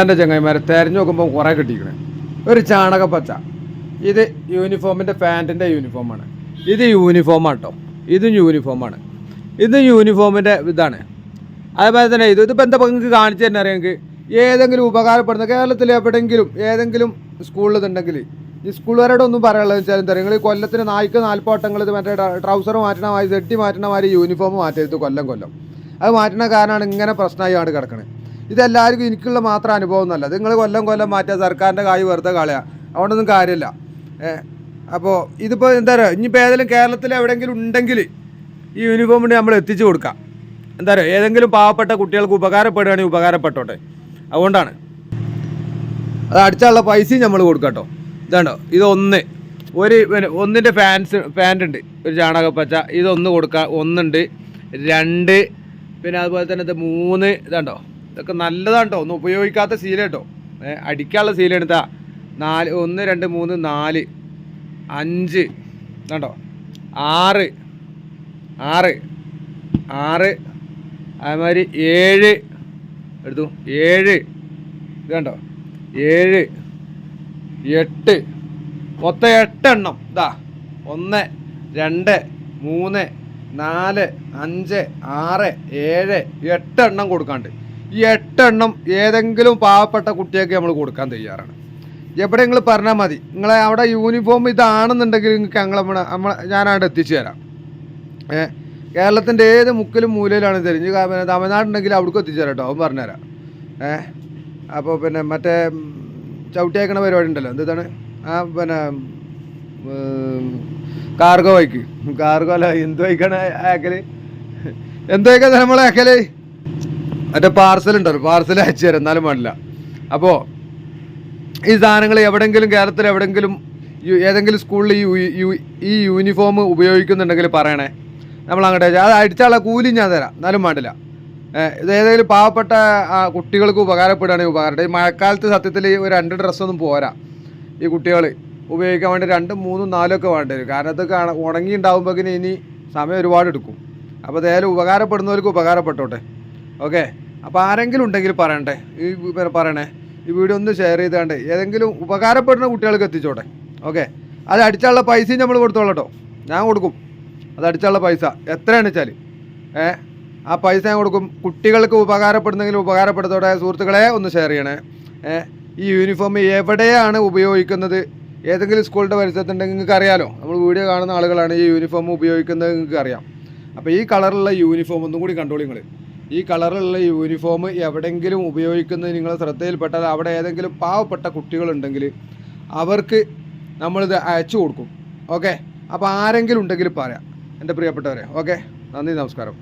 എന്റെ ചങ്ങായിമാരെ തിരഞ്ഞു നോക്കുമ്പോൾ കുറേ കിട്ടിയിരിക്കണേ. ഒരു ചാണക പച്ച. ഇത് യൂണിഫോമിന്റെ പാന്റിന്റെ യൂണിഫോമാണ് ഇത് യൂണിഫോമാണ് കേട്ടോ ഇതും യൂണിഫോമാണ് ഇതും യൂണിഫോമിന്റെ ഇതാണ്. അതേപോലെ തന്നെ ഇത് ഇതിപ്പോൾ എന്താ നിങ്ങൾക്ക് കാണിച്ചു തന്നെ അറിയാമെങ്കിൽ ഏതെങ്കിലും ഉപകാരപ്പെടുന്ന കേരളത്തിൽ എവിടെയെങ്കിലും ഏതെങ്കിലും സ്കൂളിലുണ്ടെങ്കിൽ ഈ സ്കൂളുകാരോട് ഒന്നും പറയാനുള്ളത് വെച്ചാൽ എന്താ നിങ്ങൾ കൊല്ലത്തിന് നായ്ക്ക് നാൽപ്പോട്ടങ്ങൾ ഇത് മറ്റേ ട്രൗസർ മാറ്റണ മാതിരി സെട്ടി യൂണിഫോം മാറ്റരുത് കൊല്ലം കൊല്ലം. അത് മാറ്റണ കാരണമാണ് ഇങ്ങനെ പ്രശ്നമായി ആണ് കിടക്കണത് ഇതെല്ലാവർക്കും എനിക്കുള്ള മാത്രം അനുഭവം എന്നല്ല. നിങ്ങൾ കൊല്ലം കൊല്ലം മാറ്റുക സർക്കാരിന്റെ കായ് വെറുതെ കളയുക അതുകൊണ്ടൊന്നും കാര്യമില്ല. അപ്പോൾ ഇതിപ്പോൾ എന്താ പറയുക ഇനിയിപ്പോൾ ഏതെങ്കിലും കേരളത്തിൽ എവിടെയെങ്കിലും ഉണ്ടെങ്കിൽ ഈ യൂണിഫോമിന് നമ്മൾ എത്തിച്ചു കൊടുക്കാം. എന്താ പറയുക ഏതെങ്കിലും പാവപ്പെട്ട കുട്ടികൾക്ക് ഉപകാരപ്പെടുകയാണെങ്കിൽ ഉപകാരപ്പെട്ടോട്ടെ. അതുകൊണ്ടാണ്. അത് അടിച്ചുള്ള പൈസയും നമ്മൾ കൊടുക്കാം കേട്ടോ. ഇതാണ്ടോ ഇത് ഒന്ന് ഒരു ഒന്നിന്റെ ഫാൻസ് ഫാന്റ് ഉണ്ട്. ഒരു ചാണകപ്പച്ച ഇതൊന്ന് കൊടുക്കാം. ഒന്നുണ്ട് രണ്ട് പിന്നെ അതുപോലെ തന്നെ ഇത് മൂന്ന് ഇതാണ്ടോ. ഇതൊക്കെ നല്ലതാണ് കേട്ടോ ഒന്നും ഉപയോഗിക്കാത്ത സീല കേട്ടോ. അടിക്കാനുള്ള എടുത്താ. നാല് ഒന്ന് രണ്ട് മൂന്ന് നാല് അഞ്ച് കേട്ടോ ആറ് ആറ് ആറ് അതേമാതിരി ഏഴ് എടുത്തു. ഏഴ് ഇത് കണ്ടോ? ഏഴ് എട്ട് മൊത്തം എട്ടെണ്ണം. ഇതാ ഒന്ന് രണ്ട് മൂന്ന് നാല് അഞ്ച് ആറ് ഏഴ് എട്ടെണ്ണം കൊടുക്കാണ്ട്. ഈ എട്ടെണ്ണം ഏതെങ്കിലും പാവപ്പെട്ട കുട്ടിയൊക്കെ നമ്മൾ കൊടുക്കാൻ തയ്യാറാണ്. എവിടെ നിങ്ങൾ പറഞ്ഞാൽ മതി. നിങ്ങളെ അവിടെ യൂണിഫോം ഇതാണെന്നുണ്ടെങ്കിൽ നിങ്ങൾക്ക് ഞങ്ങൾ നമ്മൾ ഞാനവിടെ എത്തിച്ചു തരാം. ഏഹ് കേരളത്തിന്റെ ഏത് മുക്കിലും മൂലയിലാണ് തിരിഞ്ഞ് തമിഴ്നാടുണ്ടെങ്കിൽ അവിടേക്ക് എത്തിച്ചു തരാം കേട്ടോ അവൻ പറഞ്ഞുതരാം. ഏഹ് അപ്പോൾ പിന്നെ മറ്റേ ചവിട്ടിയേക്കണ പരിപാടി ഉണ്ടല്ലോ. എന്താണ് ആ പിന്നെ കാർഗോ ബൈക്ക്. കാർഗോ അല്ല എന്ത് ബൈക്കാണ് അയക്കൽ എന്ത് ബൈക്കാ നമ്മളെ അയക്കൽ മറ്റേ പാർസൽ ഉണ്ടല്ലോ പാർസൽ അയച്ചു തരാം എന്നാലും വേണ്ടില്ല. അപ്പോൾ ഈ സാധനങ്ങൾ എവിടെങ്കിലും കേരളത്തിൽ എവിടെങ്കിലും ഏതെങ്കിലും സ്കൂളിൽ ഈ ഈ യൂണിഫോം ഉപയോഗിക്കുന്നുണ്ടെങ്കിൽ പറയണേ. നമ്മൾ അങ്ങോട്ട്. അത് അടിച്ചാളെ കൂലി ഞാൻ തരാം എന്നാലും വേണ്ടില്ല. ഇത് ഏതെങ്കിലും പാവപ്പെട്ട കുട്ടികൾക്ക് ഉപകാരപ്പെടുകയാണെങ്കിൽ ഉപകാരം ഈ മഴക്കാലത്ത് സത്യത്തിൽ ഒരു രണ്ട് ഡ്രസ്സൊന്നും പോരാ. ഈ കുട്ടികൾ ഉപയോഗിക്കാൻ വേണ്ടി രണ്ടും മൂന്നും നാലും ഒക്കെ വേണ്ടി വരും. കാരണം അത് ഉണങ്ങി ഉണ്ടാകുമ്പോഴേക്കിന് ഇനി സമയം ഒരുപാട് എടുക്കും. അപ്പോൾ ഏതായാലും ഉപകാരപ്പെടുന്നവർക്ക് ഉപകാരപ്പെട്ടോട്ടെ. ഓക്കെ. അപ്പോൾ ആരെങ്കിലും ഉണ്ടെങ്കിൽ പറയണ്ടേ. ഈ പറയണേ. ഈ വീഡിയോ ഒന്ന് ഷെയർ ചെയ്താണ്ട് ഏതെങ്കിലും ഉപകാരപ്പെടുന്ന കുട്ടികൾക്ക് എത്തിച്ചോട്ടെ. ഓക്കെ. അത് അടിച്ചുള്ള പൈസയും നമ്മൾ കൊടുത്തോളാം കേട്ടോ ഞാൻ കൊടുക്കും. അത് അടിച്ചുള്ള പൈസ. എത്രയാണെന്ന് വെച്ചാൽ ഏ? ആ പൈസ ഞാൻ കൊടുക്കും. കുട്ടികൾക്ക് ഉപകാരപ്പെടുന്നെങ്കിലും ഉപകാരപ്പെടുത്തോടെ സുഹൃത്തുക്കളെ ഒന്ന് ഷെയർ ചെയ്യണേ. ഏ? ഈ യൂണിഫോം എവിടെയാണ് ഉപയോഗിക്കുന്നത്? ഏതെങ്കിലും സ്കൂളിന്റെ പരിസരത്തുണ്ടെങ്കിൽ നിങ്ങൾക്ക് അറിയാലോ. നമ്മൾ വീഡിയോ കാണുന്ന ആളുകളാണ് ഈ യൂണിഫോം ഉപയോഗിക്കുന്നത് നിങ്ങൾക്ക് അറിയാം. അപ്പോൾ ഈ കളറുള്ള യൂണിഫോം ഒന്നും കൂടി കണ്ടോളി നിങ്ങൾ ഈ കളറിലുള്ള യൂണിഫോം എവിടെയെങ്കിലും ഉപയോഗിക്കുന്നത് നിങ്ങൾ ശ്രദ്ധയിൽപ്പെട്ടാൽ അവിടെ ഏതെങ്കിലും പാവപ്പെട്ട കുട്ടികളുണ്ടെങ്കിൽ അവർക്ക് നമ്മളിത് അയച്ചു കൊടുക്കും. ഓക്കെ അപ്പോൾ ആരെങ്കിലും ഉണ്ടെങ്കിൽ പറയാം. എന്റെ പ്രിയപ്പെട്ടവരെ. ഓക്കെ നന്ദി നമസ്കാരം.